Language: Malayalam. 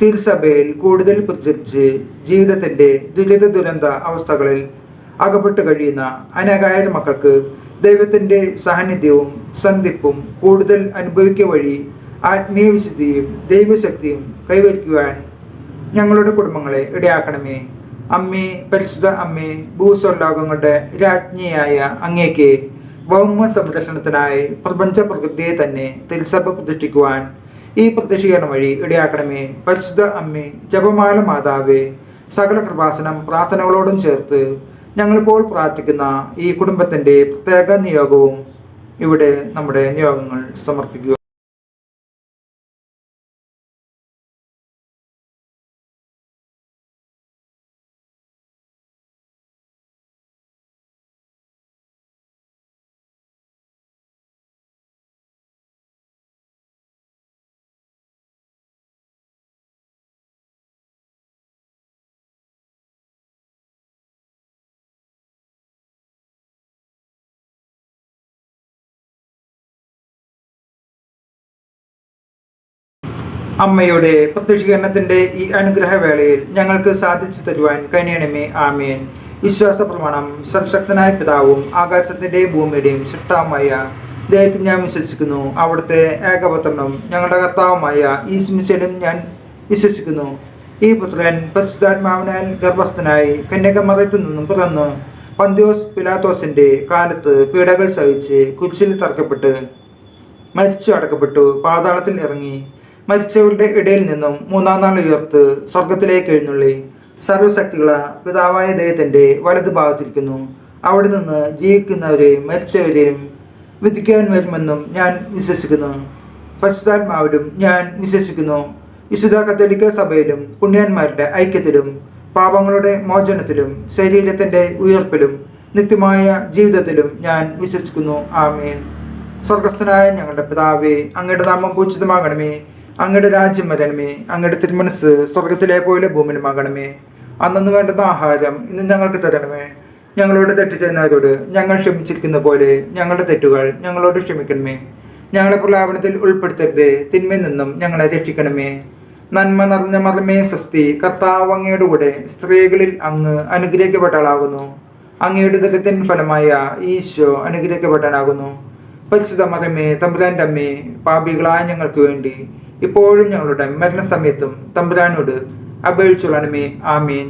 തിരുസഭയിൽ കൂടുതൽ പ്രചരിച്ച് ജീവിതത്തിന്റെ ദുരിത ദുരന്ത അവസ്ഥകളിൽ അകപ്പെട്ട് കഴിയുന്ന അനേകായിരം മക്കൾക്ക് ദൈവത്തിന്റെ സാന്നിധ്യവും സന്ധിപ്പും കൂടുതൽ അനുഭവിക്കുക വഴി ആത്മീയ വിശുദ്ധിയും ദൈവശക്തിയും കൈവരിക്കുവാൻ ഞങ്ങളുടെ കുടുംബങ്ങളെ ഇടയാക്കണമേ. അമ്മേ പരിശുദ്ധ അമ്മേ ഭൂസ്വർലോകങ്ങളുടെ രാജ്ഞിയായ അങ്ങേക്ക് ഭൗമ സംരക്ഷണത്തിനായി പ്രപഞ്ച പ്രകൃതിയെ തന്നെ തിരുസഭ പ്രതിഷ്ഠിക്കുവാൻ ഈ പ്രത്യക്ഷീകരണം വഴി ഇടയാക്കണമേ. പരിശുദ്ധ അമ്മേ ജപമാല മാതാവേ സകല കൃപാസനം പ്രാർത്ഥനകളോടും ചേർത്ത് ഞങ്ങളിപ്പോൾ പ്രാർത്ഥിക്കുന്ന ഈ കുടുംബത്തിന്റെ പ്രത്യേക നിയോഗവും ഇവിടെ നമ്മുടെ നിയോഗങ്ങൾ സമർപ്പിക്കുക. അമ്മയുടെ പ്രത്യക്ഷീകരണത്തിന്റെ ഈ അനുഗ്രഹവേളയിൽ ഞങ്ങൾക്ക് സാധിച്ചു തരുവാൻ കനിയണമേ. ആമേൻ. വിശ്വാസ പ്രമാണം സർശക്തനായ പിതാവും ആകാശത്തിന്റെയും ഭൂമിയുടെയും സൃഷ്ടാവുമായ ദൈവത്തിൽ ഞാൻ വിശ്വസിക്കുന്നു. അവിടുത്തെ ഏകപുത്രനും ഞങ്ങളുടെ കർത്താവുമായ ഈ സ്മിച്ചനും ഞാൻ വിശ്വസിക്കുന്നു. ഈ പുത്രൻ പരിശുദ്ധാത്മാവിനാൽ ഗർഭസ്ഥനായി കന്യകമറയത്തു നിന്നും പിറന്നു പന്തിയോസ് പിലാത്തോസിന്റെ കാലത്ത് പീഡകൾ സഹിച്ച് കുരിശിൽ തറക്കപ്പെട്ട് മരിച്ചു അടക്കപ്പെട്ടു പാതാളത്തിൽ ഇറങ്ങി മരിച്ചവരുടെ ഇടയിൽ നിന്നും മൂന്നാം നാൾ ഉയർത്ത് സ്വർഗത്തിലേക്ക് എഴുന്നള്ളി. സർവശക്തികള പിതാവായ ദൈവത്തിന്റെ വലതു ഭാഗത്തിരിക്കുന്നു. അവിടെ നിന്ന് ജീവിക്കുന്നവരെയും മരിച്ചവരെയും വിധിക്കാൻ വരുമെന്നും ഞാൻ വിശ്വസിക്കുന്നു. പരിശുദ്ധാത്മാവിലും ഞാൻ വിശ്വസിക്കുന്നു. വിശുദ്ധ കത്തോലിക്ക സഭയിലും പുണ്യന്മാരുടെ ഐക്യത്തിലും പാപങ്ങളുടെ മോചനത്തിലും ശരീരത്തിന്റെ ഉയർപ്പിലും നിത്യമായ ജീവിതത്തിലും ഞാൻ വിശ്വസിക്കുന്നു. ആമേൻ. സ്വർഗസ്ഥനായ ഞങ്ങളുടെ പിതാവേ അങ്ങയുടെ നാമം പൂജിതമാകണമേ. അങ്ങയുടെ രാജ്യം വരണമേ അങ്ങയുടെ തിരുമനസ് സ്വർഗത്തിലെ പോലെ ഭൂമിയിലുമാകണമേ അന്നു വേണ്ടുന്ന ആഹാരം ഇന്ന് ഞങ്ങൾക്ക് തരണമേ. ഞങ്ങളോട് തെറ്റ് ചെയ്യുന്നവരോട് ഞങ്ങൾ ക്ഷമിച്ചിരിക്കുന്ന പോലെ ഞങ്ങളുടെ തെറ്റുകൾ ഞങ്ങളോട് ക്ഷമിക്കണമേ. ഞങ്ങളെ പ്രലാപനത്തിൽ ഉൾപ്പെടുത്തരുത് തിന്മയിൽ നിന്നും ഞങ്ങളെ രക്ഷിക്കണമേ. നന്മ നിറഞ്ഞ മറമേ സ്വസ്തി കർത്താവ് അങ്ങയുടെ കൂടെ സ്ത്രീകളിൽ അങ്ങ് അനുഗ്രഹിക്കപ്പെട്ടാളാകുന്നു അങ്ങയുടെ ദൃത്തിൻ ഫലമായ ഈശോ അനുഗ്രഹിക്കപ്പെട്ടനാകുന്നു പരിശുദ്ധ മറമേ തമ്പുരാന്റെ അമ്മേ പാപികളായ ഞങ്ങൾക്ക് വേണ്ടി ഇപ്പോഴും ഞങ്ങളുടെ മരണസമയത്തും തമ്പുരാനോട് അപേക്ഷിച്ചുള്ളണമേ ആമീൻ.